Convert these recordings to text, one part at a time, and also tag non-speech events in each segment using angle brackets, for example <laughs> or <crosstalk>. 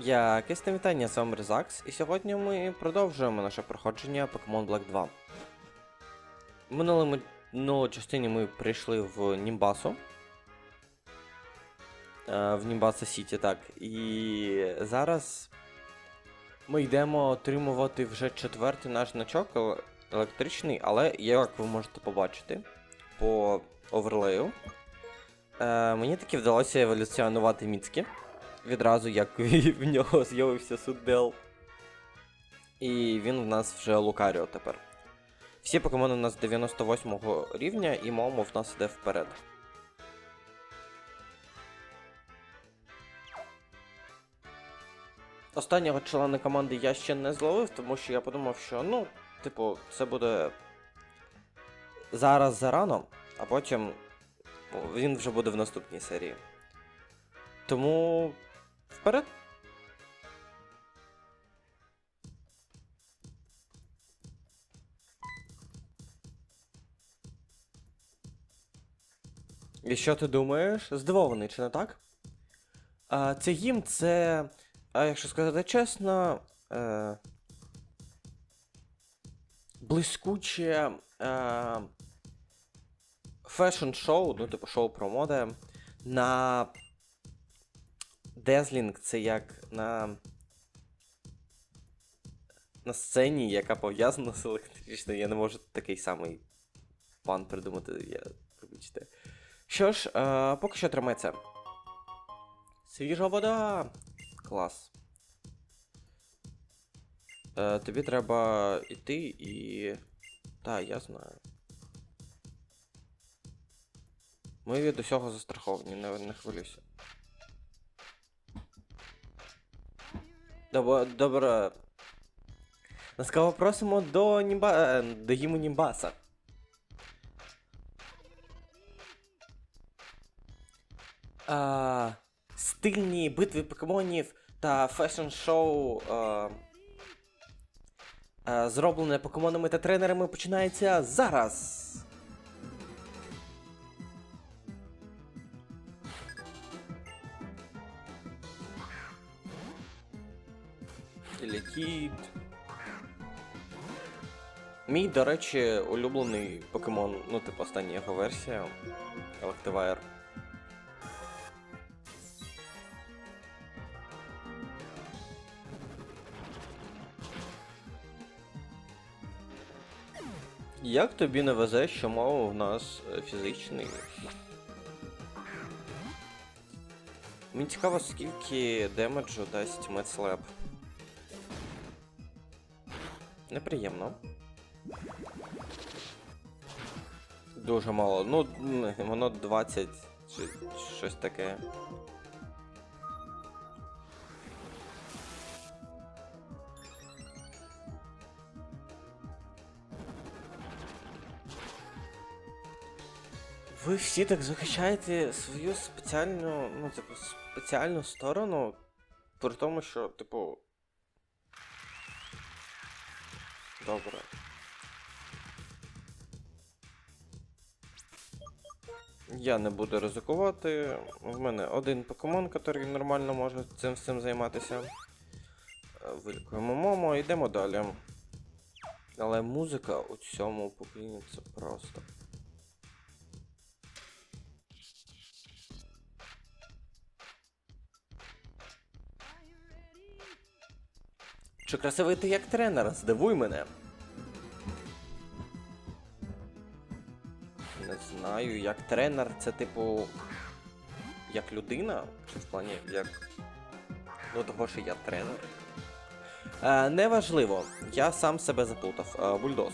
Якесь там вітання, з вами Резакс, і сьогодні ми продовжуємо наше проходження Pokemon Black 2. В минулому минулій частині ми прийшли в Німбасу. Е, В Німбаса Сіті, так. І зараз ми йдемо отримувати вже четвертий наш значок електричний, але як ви можете побачити по оверлею, е, мені таки вдалося еволюціонувати Міцкі відразу, як <laughs> в нього з'явився Суддел. І він в нас вже Лукаріо тепер. Всі покемони у нас 98 рівня, і Момо в нас іде вперед. Останнього члена команди я ще не зловив, тому що я подумав, що ну, типу, це буде зараз зарано, а потім ну, він вже буде в наступній серії. Тому вперед. І що ти думаєш? Здивований, чи не так? А, це їм це, а, якщо сказати чесно, е, блискуче е, фешн-шоу, ну, типу шоу про моди, на Дезлінг це як на. На сцені, яка пов'язана з електричною. Я не можу такий самий пан придумати, я вибачте. Що ж, е, поки що тримай це. Свіжа вода! Клас. Е, тобі треба йти і. Та, я знаю. Ми від усього застраховані, не, не хвилюйся. Добре, добре. Ласкаво просимо до Німба... е, до гіму Німбаса. А, стильні битви покемонів та фешн-шоу. Зроблене покемонами та тренерами починається зараз. Летіть. Мій, до речі, улюблений покемон, ну, типу, остання його версія. Electivire. Як тобі не везе, що мова в нас е, фізичний? Мені цікаво, скільки демеджу дасть Медслеп. Неприємно. Дуже мало. Ну, воно 20 чи щось таке. Ви всі так захищаєте свою спеціальну, ну, типу, спеціальну сторону, при тому, що, типу. Добре. Я не буду ризикувати. В мене один покемон, який нормально може цим всім займатися. Е, Вилікуємо Момо, йдемо далі. Але музика у цьому покині це просто. Чи красивий ти як тренер? Здивуй мене. Не знаю, як тренер, це типу. Як людина? Чи в плані як. Ну того, що я тренер. Е, неважливо, я сам себе заплутав. Е, бульдоз.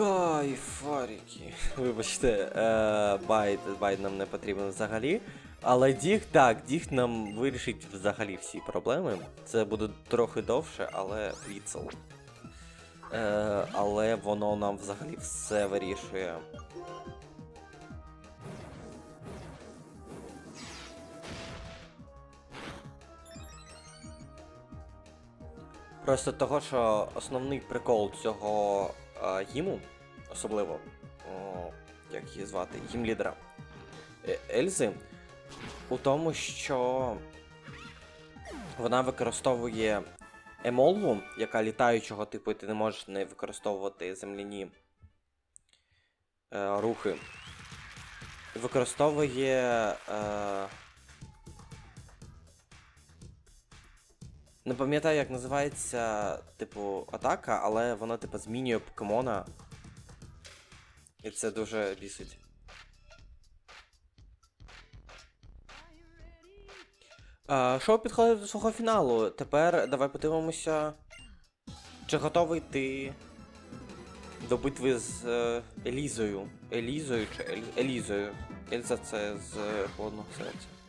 Кайфаріки. Вибачте, е, байт, байт нам не потрібен взагалі. Але діг, так, діг нам вирішить взагалі всі проблеми. Це буде трохи довше, але віцел. Е, але воно нам взагалі все вирішує. Просто того, що основний прикол цього гіму, особливо, о, як її звати, гімлідера е, Ельзи, у тому, що вона використовує емолву, яка літаючого типу, і ти не можеш не використовувати земляні е, рухи. Використовує. Е, не пам'ятаю, як називається, типу, атака, але вона, типу, змінює покемона. І це дуже бісить. Шоу підходить до свого фіналу. Тепер давай подивимося, чи готовий ти до битви з е, Елізою. Елізою чи Елі... Елізою. Ельза це з е, холодного серця.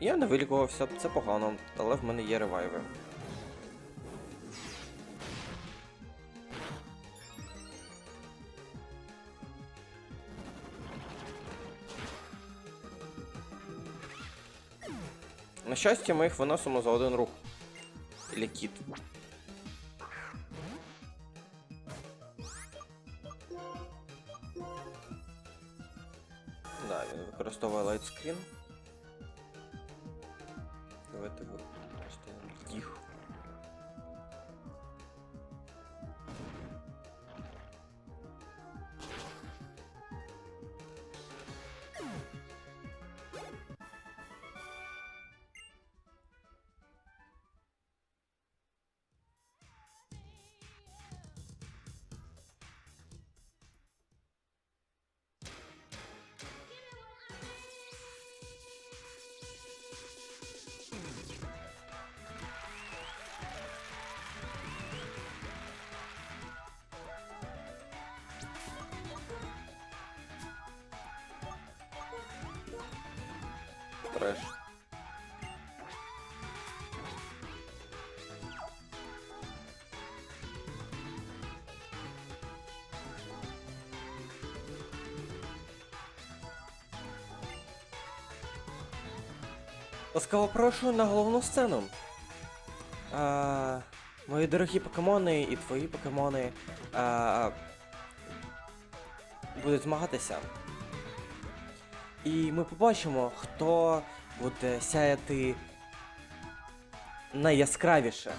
Я не вилікувався, це погано, але в мене є ревайви. На щастя, ми їх виносимо за один рух. Или кіт. Да, він використовує лайтскрін. Давайте Ласкаво прошу на головну сцену. А, мої дорогі покемони і твої покемони а, будуть змагатися. І ми побачимо, хто буде сяяти найяскравіше.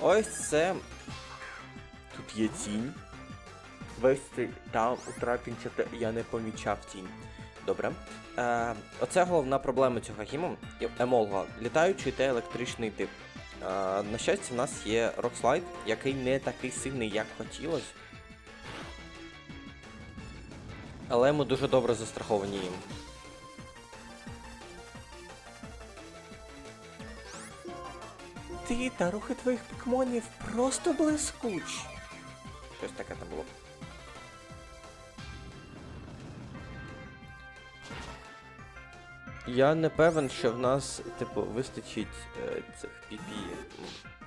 Ось це. Тут є тінь. Весь цей там у трапінці я не помічав тінь. Добре. Е, оце головна проблема цього гіму. Емолга. Літаючий та електричний тип. Е, на щастя, в нас є Rockslide, який не такий сильний, як хотілося. Але ми дуже добре застраховані їм. Ти та рухи твоїх покемонів просто блискучі. Щось таке там було. Я не певен, що в нас, типу, вистачить е, цих PP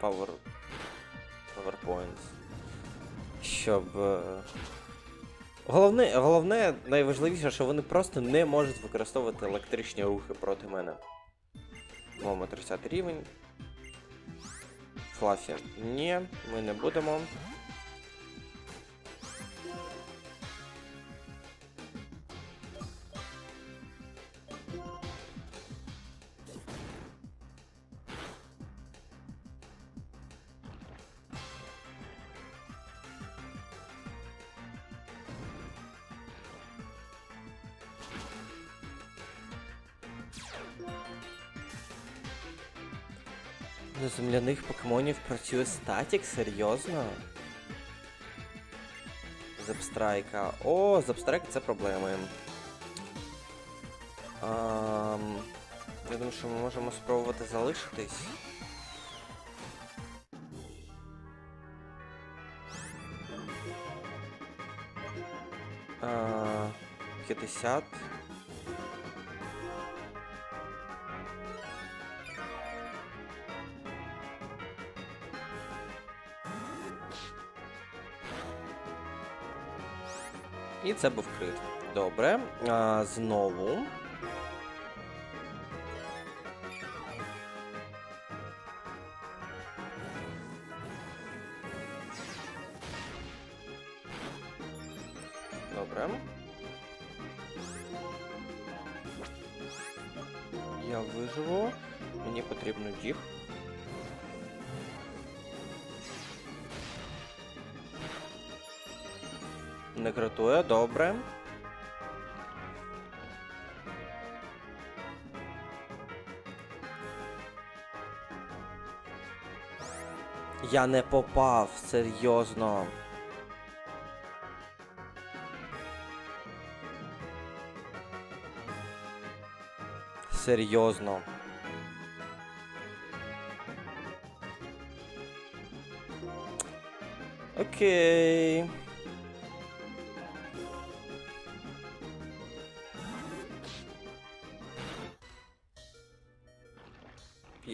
Power PowerPoints. Щоб. Е... Головне, головне, найважливіше, що вони просто не можуть використовувати електричні рухи проти мене. Маємо 30 рівень. Флафі. Ні, ми не будемо. На земляних покемонів працює статік? Серйозно? Запстрайка. О, запстрайк це проблеми. Ам, я думаю, що ми можемо спробувати залишитись. А, 50. І це був крит. Добре. А, знову. Добре. Я виживу. Мені потрібно діг. Не кратує, добре. Я не попав, серйозно. Серйозно. Окей.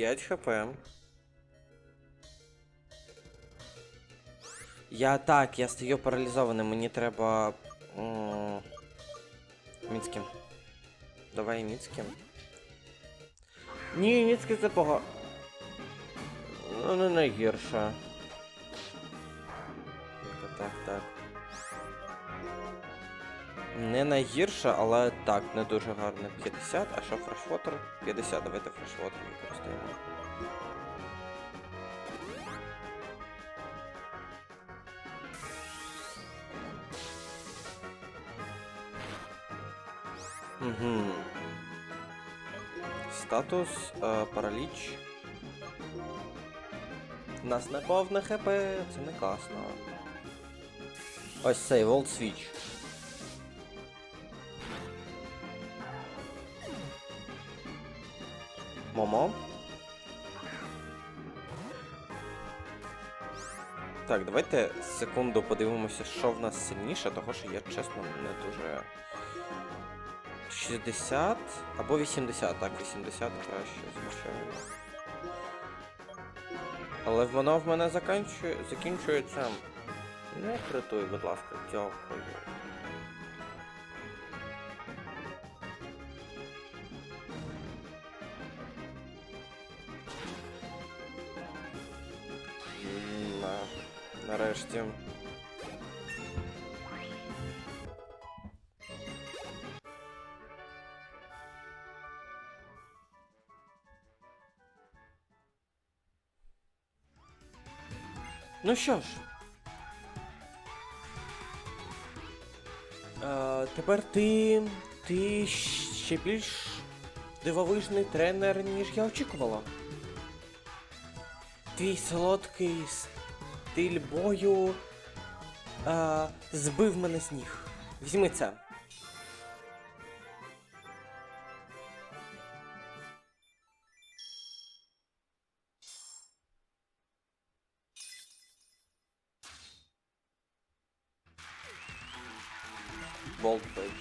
П'ять хп. Я так, я стою паралізованим, мені треба. Міцким. Давай Міцким. Ні, Міцкий це пога. Ну, не найгірше. Так, так. Не найгірше, але так, не дуже гарно. 50, а що фрешвотер? 50, давайте фрешвотер використаємо. Угу. Статус, е, параліч. У нас не повне хп, це не класно. Ось цей Волт Свіч. Момо. Так, давайте секунду подивимося, що в нас сильніше, того що я чесно не дуже. 60 або 80, так, 80 краще, звичайно. Але воно в мене заканчує, закінчується. Не критуй, будь ласка, дякую. Ну що ж. Е, тепер ти. Ти ще більш дивовижний тренер, ніж я очікувала. Твій солодкий стиль бою е, збив мене з ніг. Візьми це. Болт Пейдж.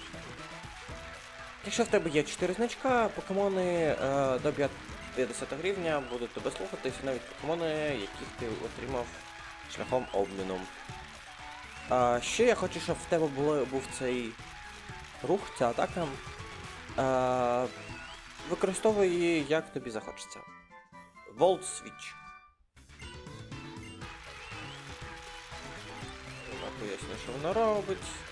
Якщо в тебе є 4 значка, покемони е, до 50 гривня будуть тебе слухатись, навіть покемони, яких ти отримав шляхом обміну. А, ще я хочу, щоб в тебе було, був цей рух, ця атака. А, використовуй її як тобі захочеться. Volt Switch. Поясню, що воно робить.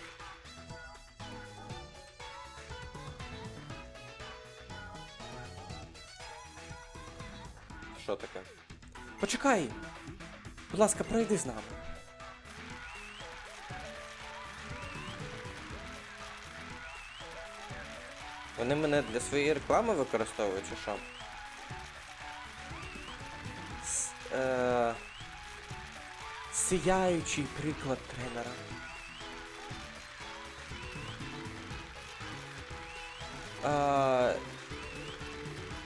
Що таке? Почекай! Будь ласка, пройди з нами. Вони мене для своєї реклами використовують, чи що? С, е, сияючий приклад тренера. Е,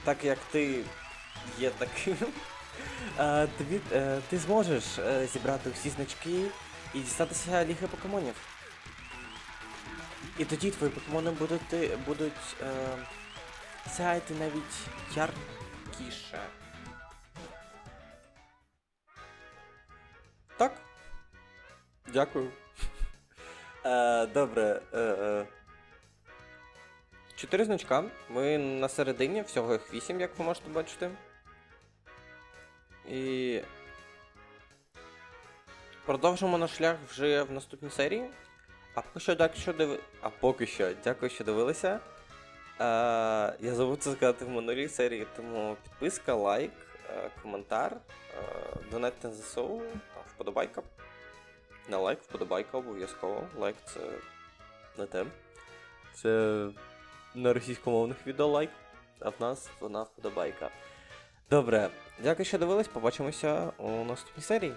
так як ти є таким, <laughs> тобі, е, ти зможеш е, зібрати всі значки і дістатися ліги покемонів. І тоді твої покемони будуть, будуть е, сяяти навіть яркіше. Так? Дякую. Е, добре. Е. Чотири значка. Ми на середині, всього їх вісім, як ви можете бачити. І. Продовжимо наш шлях вже в наступній серії. А поки що, дякую, що диви... А поки що, дякую, що дивилися. Е, я забув це сказати в минулій серії, тому підписка, лайк, е, коментар, е, донатьте на ЗСУ, там, вподобайка. На лайк, вподобайка обов'язково. Лайк це не те. Це на російськомовних відео лайк, а в нас вона вподобайка. Добре, дякую, що дивились. Побачимося у наступній серії.